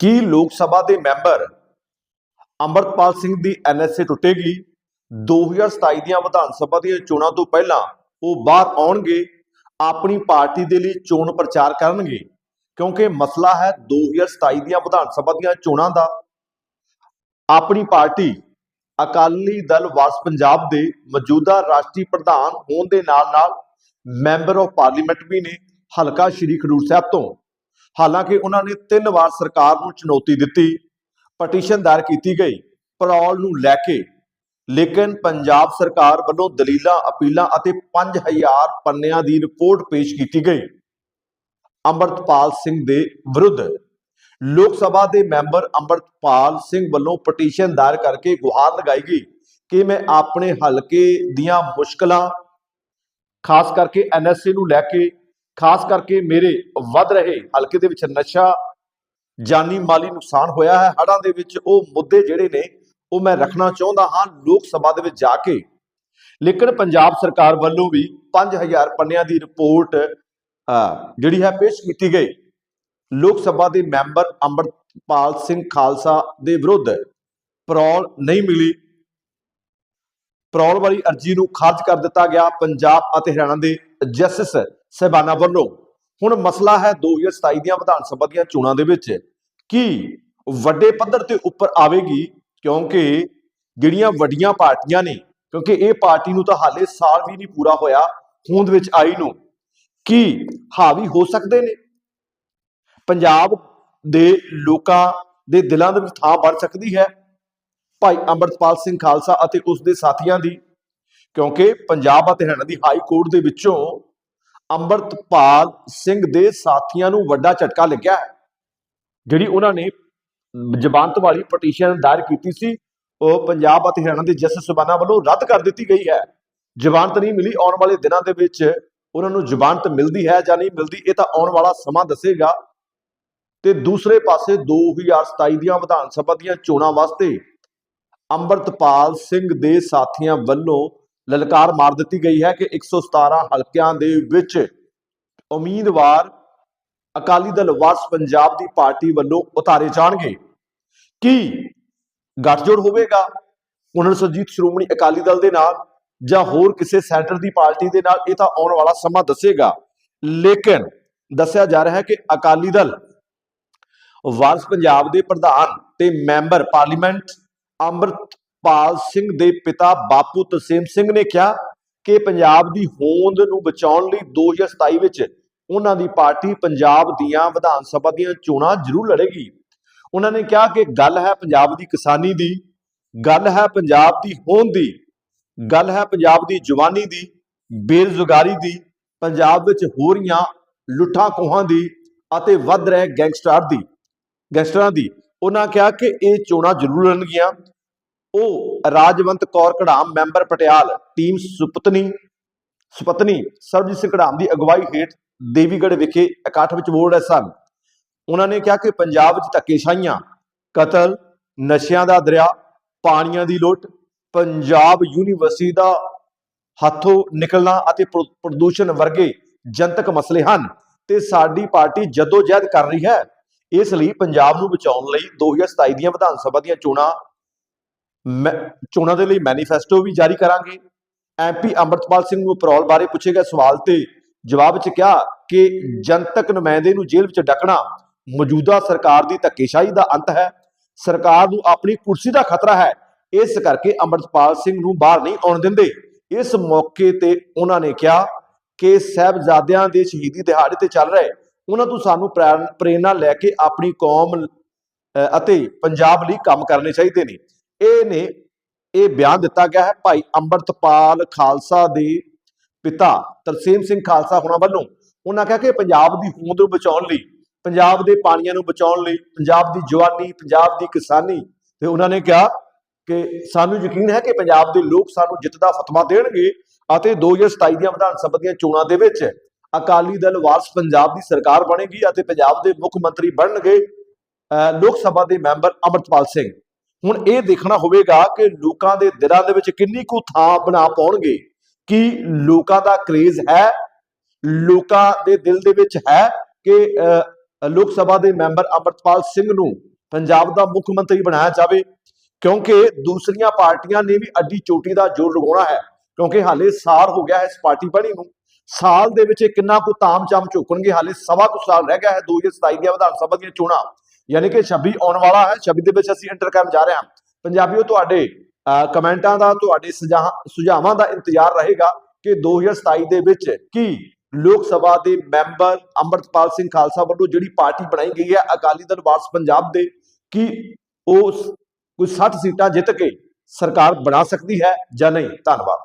ਕੀ ਲੋਕ ਸਭਾ ਦੇ ਮੈਂਬਰ ਅੰਮ੍ਰਿਤਪਾਲ ਸਿੰਘ ਦੀ ਐਨਐਸਏ ਟੁੱਟੇਗੀ? 2027 ਦੀਆਂ ਵਿਧਾਨ ਸਭਾ ਦੀਆਂ ਚੋਣਾਂ ਤੋਂ ਪਹਿਲਾਂ ਉਹ ਬਾਹਰ ਆਉਣਗੇ, ਆਪਣੀ ਪਾਰਟੀ ਦੇ ਲਈ ਚੋਣ ਪ੍ਰਚਾਰ ਕਰਨਗੇ। ਕਿਉਂਕਿ ਮਸਲਾ ਹੈ 2027 ਦੀਆਂ ਵਿਧਾਨ ਸਭਾ ਦੀਆਂ ਚੋਣਾਂ ਦਾ। ਆਪਣੀ ਪਾਰਟੀ ਅਕਾਲੀ ਦਲ ਵਾਸ ਪੰਜਾਬ ਦੇ ਮੌਜੂਦਾ ਰਾਸ਼ਟਰੀ ਪ੍ਰਧਾਨ ਹੋਣ ਦੇ ਨਾਲ-ਨਾਲ ਮੈਂਬਰ ਆਫ ਪਾਰਲੀਮੈਂਟ ਵੀ ਨੇ, ਹਲਕਾ ਸ਼੍ਰੀ ਖਡੂਰ ਸਾਹਿਬ ਤੋਂ। ਹਾਲਾਂਕਿ ਉਹਨਾਂ ਨੇ ਤਿੰਨ ਵਾਰ ਸਰਕਾਰ ਨੂੰ ਚੁਣੌਤੀ ਦਿੱਤੀ, ਪਟੀਸ਼ਨ ਦਾਇਰ ਕੀਤੀ ਗਈ ਪਰੌਲ ਨੂੰ ਲੈ ਕੇ। ਲੇਕਿਨ ਪੰਜਾਬ ਸਰਕਾਰ ਵੱਲੋਂ ਦਲੀਲਾਂ, ਅਪੀਲਾਂ ਅਤੇ 5000 ਪੰਨਿਆਂ ਦੀ ਰਿਪੋਰਟ ਪੇਸ਼ ਕੀਤੀ ਗਈ। ਅੰਮ੍ਰਿਤਪਾਲ ਸਿੰਘ ਦੇ ਵਿਰੁੱਧ ਲੋਕ ਸਭਾ ਦੇ ਮੈਂਬਰ ਅੰਮ੍ਰਿਤਪਾਲ ਸਿੰਘ ਵੱਲੋਂ ਪਟੀਸ਼ਨ ਦਾਇਰ ਕਰਕੇ ਗੁਹਾਰ ਲਗਾਈ ਗਈ ਕਿ ਮੈਂ ਆਪਣੇ ਹਲਕੇ ਦੀਆਂ ਮੁਸ਼ਕਲਾਂ, ਖਾਸ ਕਰਕੇ ਐਨਐਸਏ ਨੂੰ ਲੈ ਕੇ ਖਾਸ ਕਰਕੇ ਮੇਰੇ ਵੱਧ ਰਹੇ ਹਲਕੇ ਦੇ ਵਿੱਚ ਨਸ਼ਾ ਜਾਨੀ ਮਾਲੀ ਨੁਕਸਾਨ ਹੋਇਆ ਹੈ। ਹੜ੍ਹਾਂ ਦੇ ਵਿੱਚ ਉਹ ਮੁੱਦੇ ਜਿਹੜੇ ਨੇ ਉਹ ਮੈਂ ਰੱਖਣਾ ਚਾਹੁੰਦਾ ਹਾਂ। ਲੋਕ ਸਭਾ ਦੇ ਵਿੱਚ ਜਾ ਕੇ। ਲੇਕਿਨ ਪੰਜਾਬ ਸਰਕਾਰ ਵੱਲੋਂ ਵੀ 5000 ਪੰਨਿਆਂ ਦੀ ਰਿਪੋਰਟ ਅਹ, ਜਿਹੜੀ ਹੈ ਪੇਸ਼ ਕੀਤੀ ਗਈ। ਲੋਕ ਸਭਾ ਦੇ ਮੈਂਬਰ ਅੰਮ੍ਰਿਤਪਾਲ ਸਿੰਘ ਖਾਲਸਾ ਦੇ ਵਿਰੁੱਧ ਪਰੌਲ ਨਹੀਂ ਮਿਲੀ। ਪਰੌਲ ਵਾਲੀ ਅਰਜ਼ੀ ਨੂੰ ਖਾਰਜ ਕਰ ਦਿੱਤਾ ਗਿਆ। ਪੰਜਾਬ ਅਤੇ ਹਰਿਆਣਾ ਦੇ ਜਸਟਿਸ ਸਹਿਬਾਨਾ ਵੱਲੋਂ। ਹੁਣ ਮਸਲਾ ਹੈ 2027 ਦੀਆਂ ਵਿਧਾਨ ਸਭਾ ਦੀਆਂ ਚੋਣਾਂ ਦੇ ਵਿੱਚ ਕੀ ਵੱਡੇ ਪੱਧਰ ਤੇ ਉੱਪਰ ਆਵੇਗੀ ਕਿਉਂਕਿ ਜਿਹੜੀਆਂ ਵੱਡੀਆਂ ਪਾਰਟੀਆਂ ਨੇ, ਕਿਉਂਕਿ ਇਹ ਪਾਰਟੀ ਨੂੰ ਤਾਂ ਹਾਲੇ ਸਾਲ ਵੀ ਨਹੀਂ ਪੂਰਾ ਹੋਇਆ ਹੋਂਦ ਵਿੱਚ ਆਈ ਨੂੰ। ਕੀ ਹਾਵੀ ਹੋ ਸਕਦੇ ਨੇ? ਪੰਜਾਬ ਦੇ ਲੋਕਾਂ ਦੇ ਦਿਲਾਂ ਦੇ ਵਿੱਚ ਥਾਂ ਬਣ ਸਕਦੀ ਹੈ ਭਾਈ ਅੰਮ੍ਰਿਤਪਾਲ ਸਿੰਘ ਖਾਲਸਾ ਅਤੇ ਉਸ ਦੇ ਸਾਥੀਆਂ ਦੀ, ਕਿਉਂਕਿ ਪੰਜਾਬ ਅਤੇ ਹਰਿਆਣਾ ਦੀ ਹਾਈ ਕੋਰਟ ਦੇ ਵਿੱਚੋਂ ਅੰਮ੍ਰਿਤਪਾਲ ਸਿੰਘ ਦੇ ਸਾਥੀਆਂ ਨੂੰ ਵੱਡਾ ਝਟਕਾ ਲੱਗਿਆ ਹੈ। ਜਿਹੜੀ ਉਹਨਾਂ ਨੇ ਜ਼ਮਾਨਤ ਵਾਲੀ ਪਟੀਸ਼ਨ ਦਾਇਰ ਕੀਤੀ ਸੀ, ਉਹ ਪੰਜਾਬ ਅਤੇ ਹਰਿਆਣਾ ਦੇ ਜਸਟਿਸ ਸਬਾਨਾ ਵੱਲੋਂ ਰੱਦ ਕਰ ਦਿੱਤੀ ਗਈ ਹੈ। ਜ਼ਮਾਨਤ ਨਹੀਂ ਮਿਲੀ, ਆਉਣ ਵਾਲੇ ਦਿਨਾਂ ਦੇ ਵਿੱਚ ਉਹਨਾਂ ਨੂੰ ਜ਼ਮਾਨਤ ਮਿਲਦੀ ਹੈ ਜਾਂ ਨਹੀਂ ਮਿਲਦੀ, ਇਹ ਤਾਂ ਆਉਣ ਵਾਲਾ ਸਮਾਂ ਦੱਸੇਗਾ। ਤੇ ਦੂਸਰੇ ਪਾਸੇ 2027 ਦੀਆਂ ਵਿਧਾਨ ਸਭਾ ਦੀਆਂ ਚੋਣਾਂ ਵਾਸਤੇ ਅੰਮ੍ਰਿਤਪਾਲ ਸਿੰਘ ਦੇ ਸਾਥੀਆਂ ਵੱਲੋਂ ਲਲਕਾਰ ਮਾਰ ਦਿੱਤੀ ਗਈ ਹੈ ਕਿ 117 ਹਲਕਿਆਂ ਦੇ ਵਿੱਚ ਉਮੀਦਵਾਰ ਅਕਾਲੀ ਦਲ ਵਾਰਸ ਪੰਜਾਬ ਦੀ ਪਾਰਟੀ ਵੱਲੋਂ ਉਤਾਰੇ ਜਾਣਗੇ। ਕੀ ਗੱਠਜੋੜ ਹੋਵੇਗਾ? ਪੁਨਰਸਜੀਤ ਸ਼੍ਰੋਮਣੀ ਅਕਾਲੀ ਦਲ ਦੇ ਨਾਲ ਜਾਂ ਹੋਰ ਕਿਸੇ ਸੈਂਟਰ ਦੀ ਪਾਰਟੀ ਦੇ ਨਾਲ? ਇਹ ਤਾਂ ਆਉਣ ਵਾਲਾ ਸਮਾਂ ਦੱਸੇਗਾ। ਲੇਕਿਨ ਦੱਸਿਆ ਜਾ ਰਿਹਾ ਹੈ ਕਿ ਅਕਾਲੀ ਦਲ ਵਾਰਸ ਪੰਜਾਬ ਦੇ ਪ੍ਰਧਾਨ ਤੇ member parliament Amritpal Singh ਦੇ ਪਿਤਾ ਬਾਪੂ ਤਸੀਮ ਸਿੰਘ ਨੇ ਕਿਹਾ ਕਿ ਪੰਜਾਬ ਦੀ ਹੋਂਦ ਨੂੰ ਬਚਾਉਣ ਲਈ 2027 ਵਿੱਚ ਉਹਨਾਂ ਦੀ ਪਾਰਟੀ ਪੰਜਾਬ ਦੀਆਂ ਵਿਧਾਨ ਸਭਾ ਦੀਆਂ ਚੋਣਾਂ ਜ਼ਰੂਰ ਲੜੇਗੀ। ਉਹਨਾਂ ਨੇ ਕਿਹਾ ਕਿ ਗੱਲ ਹੈ ਪੰਜਾਬ ਦੀ ਕਿਸਾਨੀ ਦੀ, ਗੱਲ ਹੈ ਪੰਜਾਬ ਦੀ ਹੋਂਦ ਦੀ, ਗੱਲ ਹੈ ਪੰਜਾਬ ਦੀ ਜਵਾਨੀ ਦੀ, ਬੇਰੁਜ਼ਗਾਰੀ ਦੀ, ਪੰਜਾਬ ਵਿੱਚ ਹੋ ਰਹੀਆਂ ਲੁੱਟਾਂ ਖੋਹਾਂ ਦੀ ਅਤੇ ਵੱਧ ਰਹੇ ਗੈਂਗਸਟਰ ਦੀ, ਗੈਂਗਸਟਰਾਂ ਦੀ। ਉਹਨਾਂ ਕਿਹਾ ਕਿ ਇਹ ਚੋਣਾਂ ਜ਼ਰੂਰ ਲੜਨਗੀਆਂ। ਉਹ ਰਾਜਵੰਤ ਕੌਰ ਕੜਾਮ ਮੈਂਬਰ ਪਟਿਆਲ, ਟੀਮ ਸੁਪਤਨੀ ਸੁਪਤਨੀ, ਸਰਬਜੀਤ ਸਿੰਘ ਕੜਾਮ ਦੀ ਅਗਵਾਈ ਹੇਠ ਦੇਵੀਗੜ੍ਹ ਵਿਖੇ ਇਕੱਠ ਵਿੱਚ ਬੋਲ ਰਹੇ ਸਨ। ਉਹਨਾਂ ਨੇ ਕਿਹਾ ਕਿ ਪੰਜਾਬ ਵਿੱਚ ਧੱਕੇਸ਼ਾਹੀਆਂ, ਕਤਲ, ਨਸ਼ਿਆਂ ਦਾ ਦਰਿਆ, ਪਾਣੀਆਂ ਦੀ ਲੁੱਟ, ਪੰਜਾਬ ਯੂਨੀਵਰਸਿਟੀ ਦਾ ਹੱਥੋਂ ਨਿਕਲਣਾ ਅਤੇ ਪ੍ਰਦੂਸ਼ਣ ਵਰਗੇ ਜਨਤਕ ਮਸਲੇ ਹਨ ਤੇ ਸਾਡੀ ਪਾਰਟੀ ਜਦੋਜਹਿਦ ਕਰ ਰਹੀ ਹੈ। ਇਸ ਲਈ ਪੰਜਾਬ ਨੂੰ ਬਚਾਉਣ ਲਈ 2027 ਦੀਆਂ ਵਿਧਾਨ ਸਭਾ ਦੀਆਂ ਚੋਣਾਂ ਚੋਣਾਂ ਦੇ ਲਈ ਮੈਨੀਫੈਸਟੋ ਵੀ ਜਾਰੀ ਕਰਾਂਗੇ। ਐਮਪੀ ਅੰਮ੍ਰਿਤਪਾਲ ਸਿੰਘ ਨੂੰ ਪਰੌਲ ਬਾਰੇ ਪੁੱਛੇ ਗਏ ਸਵਾਲ ਤੇ ਜਵਾਬ ਵਿੱਚ ਕਿਹਾ ਕਿ ਜਨਤਕ ਨੁਮਾਇੰਦੇ ਨੂੰ ਜੇਲ੍ਹ ਵਿੱਚ ਡੱਕਣਾ ਮੌਜੂਦਾ ਸਰਕਾਰ ਦੀ ਧੱਕੇਸ਼ਾਹੀ ਦਾ ਅੰਤ ਹੈ। ਸਰਕਾਰ ਨੂੰ ਆਪਣੀ ਕੁਰਸੀ ਦਾ ਖਤਰਾ ਹੈ। ਇਸ ਕਰਕੇ ਅੰਮ੍ਰਿਤਪਾਲ ਸਿੰਘ ਨੂੰ ਬਾਹਰ ਨਹੀਂ ਆਉਣ ਦਿੰਦੇ। ਇਸ ਮੌਕੇ ਤੇ ਉਹਨਾਂ ਨੇ ਕਿਹਾ ਕਿ ਸਾਹਿਬਜ਼ਾਦਿਆਂ ਦੇ ਸ਼ਹੀਦੀ ਦਿਹਾੜੇ ਤੇ ਚੱਲ ਰਹੇ। ਉਹਨਾਂ ਤੋਂ ਸਾਨੂੰ ਪ੍ਰੇਰ- ਪ੍ਰੇਰਨਾ ਲੈ ਕੇ ਆਪਣੀ ਕੌਮ ਅਤੇ ਪੰਜਾਬ ਲਈ ਕੰਮ ਕਰਨੇ ਚਾਹੀਦੇ ਨੇ। ਇਹ ਨੇ ਇਹ ਬਿਆਨ ਦਿੱਤਾ ਗਿਆ ਹੈ ਭਾਈ ਅੰਮ੍ਰਿਤਪਾਲ ਖਾਲਸਾ ਦੇ ਪਿਤਾ ਤਰਸੇਮ ਸਿੰਘ ਖਾਲਸਾ ਹੋਣਾ ਵੱਲੋਂ। ਉਹਨਾਂ ਕਿਹਾ ਕਿ ਪੰਜਾਬ ਦੀ ਹੋਂਦ ਨੂੰ ਬਚਾਉਣ ਲਈ, ਪੰਜਾਬ ਦੇ ਪਾਣੀਆਂ ਨੂੰ ਬਚਾਉਣ ਲਈ, ਪੰਜਾਬ ਦੀ ਜਵਾਨੀ, ਪੰਜਾਬ ਦੀ ਕਿਸਾਨੀ ਤੇ ਉਹਨਾਂ ਨੇ ਕਿਹਾ ਕਿ ਸਾਨੂੰ ਯਕੀਨ ਹੈ ਕਿ ਪੰਜਾਬ ਦੇ ਲੋਕ ਸਾਨੂੰ ਜਿੱਤ ਦਾ ਫਤਵਾ ਦੇਣਗੇ ਅਤੇ 2027 ਦੀਆਂ ਵਿਧਾਨ ਸਭਾ ਦੀਆਂ ਚੋਣਾਂ ਦੇ ਵਿੱਚ ਅਕਾਲੀ ਦਲ ਵਾਰਸ ਪੰਜਾਬ ਦੀ ਸਰਕਾਰ ਬਣੇਗੀ ਅਤੇ ਪੰਜਾਬ ਦੇ ਮੁੱਖ ਮੰਤਰੀ ਬਣਨਗੇ, ਅਹ ਲੋਕ ਸਭਾ ਦੇ ਮੈਂਬਰ ਅਮਰਤਪਾਲ ਸਿੰਘ। ਹੁਣ ਇਹ ਦੇਖਣਾ ਹੋਵੇਗਾ ਕਿ ਲੋਕਾਂ ਦੇ ਦਿਲਾਂ ਦੇ ਵਿੱਚ ਕਿੰਨੀ ਕੁ ਥਾਂ ਬਣਾ ਪਾਉਣਗੇ। ਕਿ ਲੋਕਾਂ ਦਾ ਕ੍ਰੇਜ਼ ਹੈ? ਲੋਕਾਂ ਦੇ ਦਿਲ ਦੇ ਵਿੱਚ ਹੈ ਕਿ ਅਹ, ਲੋਕ ਸਭਾ ਦੇ ਮੈਂਬਰ ਅਮਰਤਪਾਲ ਸਿੰਘ ਨੂੰ ਪੰਜਾਬ ਦਾ ਮੁੱਖ ਮੰਤਰੀ ਬਣਾਇਆ ਜਾਵੇ? ਕਿਉਂਕਿ ਦੂਸਰੀਆਂ ਪਾਰਟੀਆਂ ਨੇ ਵੀ ਅੱਡੀ ਚੋਟੀ ਦਾ ਜੋਰ ਲਗਾਉਣਾ ਹੈ। ਕਿਉਂਕਿ ਹਾਲੇ ਸਾਲ ਹੋ ਗਿਆ ਹੈ ਇਸ ਪਾਰਟੀ ਬਣੀ ਨੂੰ। ਸਾਲ ਦੇ ਵਿੱਚ ਕਿੰਨਾ ਕੁ ਤਾਮ ਚਾਮ ਝੋਕਣਗੇ ਹਾਲੇ ਸਵਾ ਕੁ ਸਾਲ ਰਹਿ ਗਿਆ ਹੈ 2027 ਦੀਆਂ ਵਿਧਾਨ ਸਭਾ ਦੀਆਂ ਚੋਣਾਂ। ਯਾਨੀ ਕਿ 26 ਆਉਣ ਵਾਲਾ ਹੈ 26 ਦੇ ਵਿੱਚ ਅਸੀਂ ਇੰਟਰ ਕਰਨ ਜਾ ਰਹੇ ਹਾਂ। ਪੰਜਾਬੀਓ, ਤੁਹਾਡੇ ਕਮੈਂਟਾਂ ਦਾ, ਤੁਹਾਡੇ ਸੁਝਾਅ, ਸੁਝਾਵਾਂ ਦਾ ਇੰਤਜ਼ਾਰ ਰਹੇਗਾ ਕਿ 2027 ਦੇ ਵਿੱਚ ਕੀ ਲੋਕ ਸਭਾ ਦੇ ਮੈਂਬਰ ਅੰਮ੍ਰਿਤਪਾਲ ਸਿੰਘ ਖਾਲਸਾ ਵੱਲੋਂ ਜਿਹੜੀ ਪਾਰਟੀ ਬਣਾਈ ਗਈ ਹੈ, ਅਕਾਲੀ ਦਲ ਵਾਰਸ ਪੰਜਾਬ ਦੇ, ਕੀ ਉਹ ਕੋਈ 60 ਸੀਟਾਂ ਜਿੱਤ ਕੇ ਸਰਕਾਰ ਬਣਾ ਸਕਦੀ ਹੈ ਜਾਂ ਨਹੀਂ? ਧੰਨਵਾਦ।